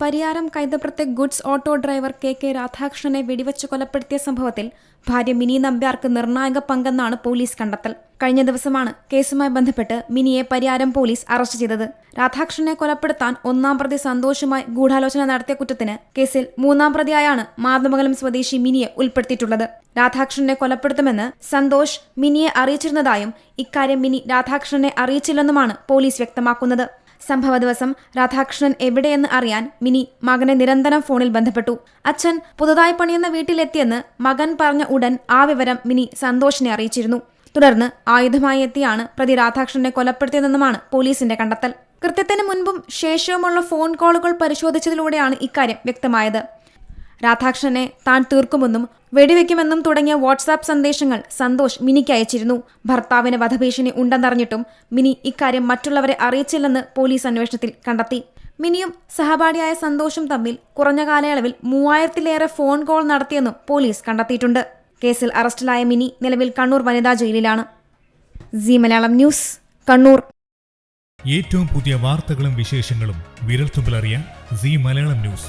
Pariyaram കൈതപ്രത്തെ goods auto driver K K രാധാകൃഷ്ണനെ വെടിവെച്ച് കൊലപ്പെടുത്തിയ സംഭവത്തിൽ ഭാര്യ മിനി നമ്പ്യാർക്ക് നിർണായക പങ്കെന്നാണ് പോലീസ് കണ്ടെത്തൽ. കഴിഞ്ഞ ദിവസമാണ് കേസുമായി ബന്ധപ്പെട്ട് മിനിയെ പരിയാരം പോലീസ് അറസ്റ്റ് ചെയ്തത്. രാധാകൃഷ്ണനെ കൊലപ്പെടുത്താൻ ഒന്നാം പ്രതി സന്തോഷുമായി ഗൂഢാലോചന നടത്തിയ കുറ്റത്തിന് കേസിൽ മൂന്നാം പ്രതിയായാണ് മാതമംഗലം സ്വദേശി മിനിയെ ഉൾപ്പെടുത്തിയിട്ടുള്ളത്. രാധാകൃഷ്ണനെ കൊലപ്പെടുത്തുമെന്ന് സന്തോഷ് മിനിയെ അറിയിച്ചിരുന്നതായും ഇക്കാര്യം മിനി രാധാകൃഷ്ണനെ അറിയിച്ചില്ലെന്നുമാണ് പോലീസ് വ്യക്തമാക്കുന്നത്. സംഭവ ദിവസം രാധാകൃഷ്ണൻ എവിടെയെന്ന് അറിയാൻ മിനി മകനെ നിരന്തരം ഫോണിൽ ബന്ധപ്പെട്ടു. അച്ഛൻ പുതുതായി പണിയുന്ന വീട്ടിലെത്തിയെന്ന് മകൻ പറഞ്ഞ ഉടൻ ആ വിവരം മിനി സന്തോഷിനെ അറിയിച്ചിരുന്നു. തുടർന്ന് ആയുധമായി എത്തിയാണ് പ്രതി രാധാകൃഷ്ണനെ കൊലപ്പെടുത്തിയതെന്നുമാണ് പോലീസിന്റെ കണ്ടെത്തൽ. കൃത്യത്തിന് മുൻപും ശേഷവുമുള്ള ഫോൺ കോളുകൾ പരിശോധിച്ചതിലൂടെയാണ് ഇക്കാര്യം വ്യക്തമായത്. രാധാകൃഷ്ണനെ താൻ തീർക്കുമെന്നും വെടിവെക്കുമെന്നും തുടങ്ങിയ വാട്സാപ്പ് സന്ദേശങ്ങൾ സന്തോഷ് മിനിക്ക് അയച്ചിരുന്നു. ഭർത്താവിന് വധഭീഷണി ഉണ്ടെന്നറിഞ്ഞിട്ടും മിനി ഇക്കാര്യം മറ്റുള്ളവരെ അറിയിച്ചില്ലെന്ന് പോലീസ് അന്വേഷണത്തിൽ കണ്ടെത്തി. മിനിയും സഹപാഠിയായ സന്തോഷും തമ്മിൽ കുറഞ്ഞ കാലയളവിൽ മൂവായിരത്തിലേറെ ഫോൺ കോൾ നടത്തിയെന്നും പോലീസ് കണ്ടെത്തിയിട്ടുണ്ട്. കേസിൽ അറസ്റ്റിലായ മിനി നിലവിൽ കണ്ണൂർ വനിതാ ജയിലിലാണ്. Zee Malayalam news Kannur. ഏറ്റവും പുതിയ വാർത്തകളും വിശേഷങ്ങളും വിരൽത്തുമ്പിലറിയാൻ സി മലയാളം ന്യൂസ്.